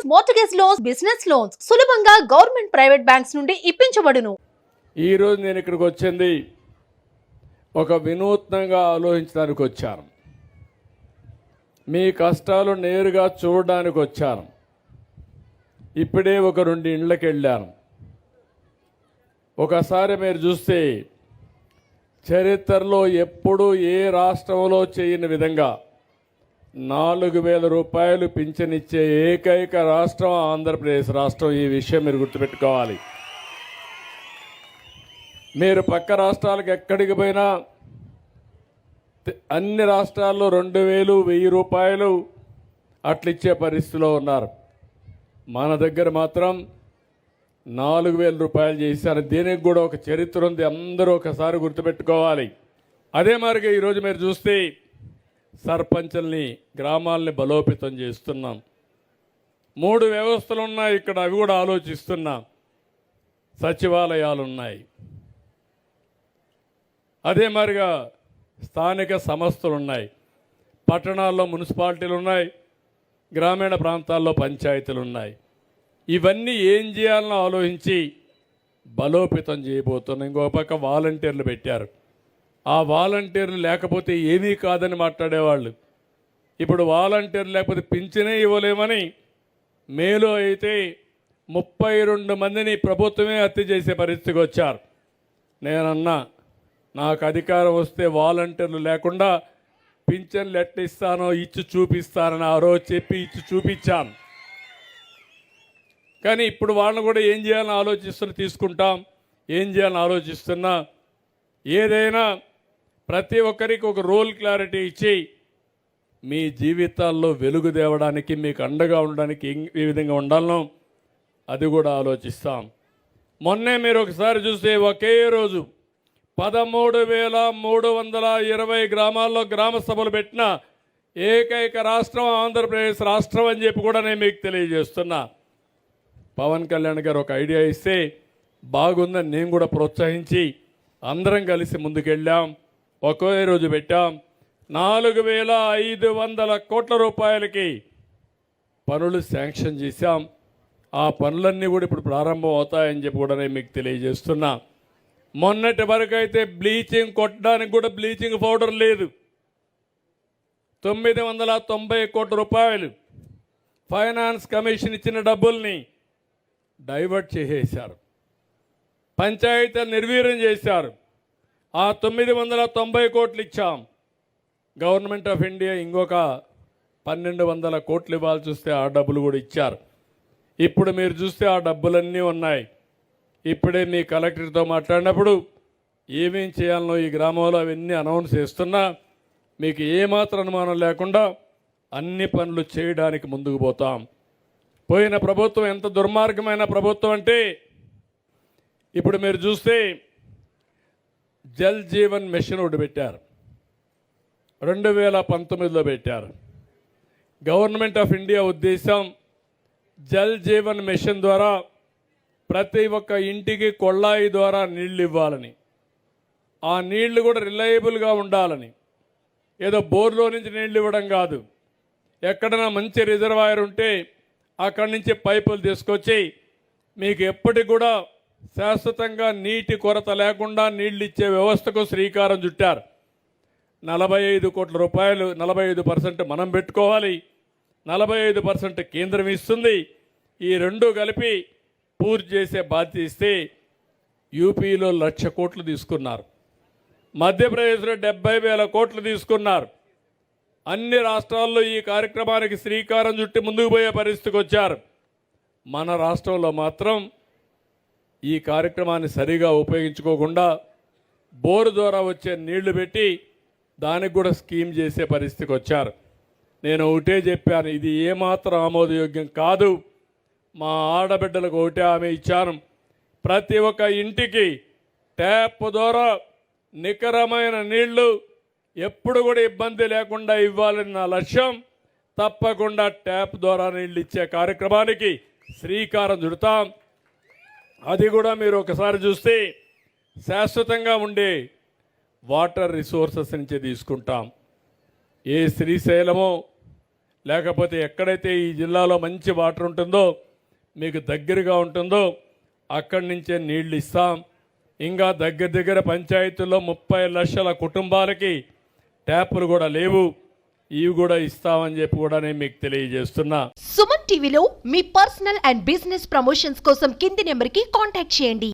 Loans mortgage loans business loans సులభంగా government private banks నుండి ఇప్పించబడును. ఈరోజు నేను ఇక్కడికి వచ్చింది ఒక వినూత్నంగా ఆలోచించడానికి వచ్చాను. మీ కష్టాలు నేరుగా చూడడానికి వచ్చాను. ఇప్పుడే ఒక రెండు ఇండ్లకి వెళ్ళాను. ఒకసారి మీరు చూస్తే చరిత్రలో ఎప్పుడూ ఏ రాష్ట్రంలో చేయని విధంగా నాలుగు వేల రూపాయలు పింఛనిచ్చే ఏకైక రాష్ట్రం ఆంధ్రప్రదేశ్ రాష్ట్రం. ఈ విషయం మీరు గుర్తుపెట్టుకోవాలి. మీరు పక్క రాష్ట్రాలకు ఎక్కడికి పోయినా అన్ని రాష్ట్రాల్లో రెండు వేలు వెయ్యి రూపాయలు అట్లిచ్చే పరిస్థితిలో ఉన్నారు. మన దగ్గర మాత్రం నాలుగు వేల రూపాయలు చేశారు. దీనికి కూడా ఒక చరిత్ర ఉంది. అందరూ ఒకసారి గుర్తుపెట్టుకోవాలి. అదే మరిగా ఈరోజు మీరు చూస్తే సర్పంచుల్ని గ్రామాల్ని బలోపేతం చేస్తున్నాం. మూడు వ్యవస్థలు ఉన్నాయి ఇక్కడ అవి కూడా ఆలోచిస్తున్నాం. సచివాలయాలు ఉన్నాయి అదే మరిగా స్థానిక సంస్థలు ఉన్నాయి పట్టణాల్లో మున్సిపాలిటీలు ఉన్నాయి గ్రామీణ ప్రాంతాల్లో పంచాయతీలు ఉన్నాయి ఇవన్నీ ఏం చేయాలని ఆలోచించి బలోపేతం చేయబోతున్నాం. ఇంకో పక్క వాలంటీర్లు పెట్టారు. ఆ వాలంటీర్లు లేకపోతే ఏమీ కాదని మాట్లాడేవాళ్ళు. ఇప్పుడు వాలంటీర్లు లేకపోతే పింఛనే ఇవ్వలేమని మేలో అయితే ముప్పై రెండు మందిని ప్రభుత్వమే హత్య చేసే పరిస్థితికి వచ్చారు. నేనన్నా నాకు అధికారం వస్తే వాలంటీర్లు లేకుండా పింఛన్లు ఎట్ట ఇస్తానో ఇచ్చి చూపిస్తానని ఆ రోజు చెప్పి ఇచ్చి చూపించాను. కానీ ఇప్పుడు వాళ్ళని కూడా ఏం చేయాలని ఆలోచిస్తున్నా తీసుకుంటాం. ఏం చేయాలని ఆలోచిస్తున్నా? ఏదైనా ప్రతి ఒక్కరికి ఒక రోల్ క్లారిటీ ఇచ్చి మీ జీవితాల్లో వెలుగు తేవడానికి మీకు అండగా ఉండడానికి ఏ విధంగా ఉండాలనో అది కూడా ఆలోచిస్తాం. మొన్నే మీరు ఒకసారి చూస్తే ఒకే రోజు పదమూడు వేల మూడు వందల ఇరవై గ్రామాల్లో గ్రామ సభలు పెట్టిన ఏకైక రాష్ట్రం ఆంధ్రప్రదేశ్ రాష్ట్రం అని చెప్పి కూడా నేను మీకు తెలియజేస్తున్నా. పవన్ కళ్యాణ్ గారు ఒక ఐడియా ఇస్తే బాగుందని నేను కూడా ప్రోత్సహించి అందరం కలిసి ముందుకెళ్ళాం. ఒకే రోజు పెట్టాం. నాలుగు వేల ఐదు వందల కోట్ల రూపాయలకి పనులు శాంక్షన్ చేశాం. ఆ పనులన్నీ కూడా ఇప్పుడు ప్రారంభం అవుతాయని చెప్పి కూడా నేను మీకు తెలియజేస్తున్నా. మొన్నటి వరకు అయితే బ్లీచింగ్ కొట్టడానికి కూడా బ్లీచింగ్ పౌడర్ లేదు. తొమ్మిది వందల తొంభై కోట్ల రూపాయలు ఫైనాన్స్ కమిషన్ ఇచ్చిన డబ్బుల్ని డైవర్ట్ చేసేశారు. పంచాయతీ నిర్వీర్యం చేశారు. ఆ తొమ్మిది వందల తొంభై కోట్లు ఇచ్చాం. గవర్నమెంట్ ఆఫ్ ఇండియా ఇంకొక పన్నెండు వందల కోట్లు ఇవ్వాల్సి వస్తే ఆ డబ్బులు కూడా ఇచ్చారు. ఇప్పుడు మీరు చూస్తే ఆ డబ్బులన్నీ ఉన్నాయి. ఇప్పుడే మీ కలెక్టర్తో మాట్లాడినప్పుడు ఏమేం చేయాలనో ఈ గ్రామంలో అవన్నీ అనౌన్స్ చేస్తున్నా మీకు ఏమాత్రం అనుమానం లేకుండా అన్ని పనులు చేయడానికి ముందుకు పోతాం. పోయిన ప్రభుత్వం ఎంత దుర్మార్గమైన ప్రభుత్వం అంటే ఇప్పుడు మీరు చూస్తే జల్ జీవన్ మిషన్ ఒకటి పెట్టారు. రెండు వేల పంతొమ్మిదిలో పెట్టారు. గవర్నమెంట్ ఆఫ్ ఇండియా ఉద్దేశం జల్ జీవన్ మిషన్ ద్వారా ప్రతి ఒక్క ఇంటికి కొళ్ళాయి ద్వారా నీళ్ళు ఇవ్వాలని. ఆ నీళ్ళు కూడా రిలయబుల్గా ఉండాలని. ఏదో బోర్లో నుంచి నీళ్ళు ఇవ్వడం కాదు. ఎక్కడైనా మంచి రిజర్వాయర్ ఉంటే అక్కడి నుంచి పైపులు తీసుకొచ్చి మీకు ఎప్పటికి కూడా శాశ్వతంగా నీటి కొరత లేకుండా నీళ్ళు ఇచ్చే వ్యవస్థకు శ్రీకారం చుట్టారు. నలభై ఐదు కోట్ల రూపాయలు నలభై ఐదు పర్సెంట్ మనం పెట్టుకోవాలి. నలభై ఐదు పర్సెంట్ కేంద్రం ఇస్తుంది. ఈ రెండు కలిపి పూర్తి చేసే బాధ్యత ఇస్తే యూపీలో లక్ష కోట్లు తీసుకున్నారు. మధ్యప్రదేశ్లో డెబ్బై వేల కోట్లు తీసుకున్నారు. అన్ని రాష్ట్రాల్లో ఈ కార్యక్రమానికి శ్రీకారం చుట్టి ముందుకు పోయే పరిస్థితికి వచ్చారు. మన రాష్ట్రంలో మాత్రం ఈ కార్యక్రమాన్ని సరిగా ఉపయోగించుకోకుండా బోరు ద్వారా వచ్చే నీళ్ళు పెట్టి దానికి కూడా స్కీమ్ చేసే పరిస్థితికి వచ్చారు. నేను ఒకటే చెప్పాను ఇది ఏమాత్రం ఆమోదయోగ్యం కాదు. మా ఆడబిడ్డలకు ఒకటే ఆమె ఇచ్చాను. ప్రతి ఒక్క ఇంటికి ట్యాప్ ద్వారా నికరమైన నీళ్ళు ఎప్పుడు కూడా ఇబ్బంది లేకుండా ఇవ్వాలని నా లక్ష్యం. తప్పకుండా ట్యాప్ ద్వారా నీళ్ళు ఇచ్చే కార్యక్రమానికి శ్రీకారం చుడతాం. అది కూడా మీరు ఒకసారి చూస్తే శాశ్వతంగా ఉండే వాటర్ రిసోర్సెస్ నుంచి తీసుకుంటాం. ఏ శ్రీశైలమో లేకపోతే ఎక్కడైతే ఈ జిల్లాలో మంచి వాటర్ ఉంటుందో మీకు దగ్గరగా ఉంటుందో అక్కడి నుంచే నీళ్ళు ఇస్తాం. ఇంకా దగ్గర దగ్గర పంచాయతీల్లో ముప్పై లక్షల కుటుంబాలకి ట్యాపులు కూడా లేవు. ఇవి కూడా ఇస్తామని చెప్పి కూడా నేను మీకు తెలియజేస్తున్నా. సుమన్ టీవీలో మీ పర్సనల్ అండ్ బిజినెస్ ప్రమోషన్స్ కోసం కింది నెంబర్కి కాంటాక్ట్ చేయండి.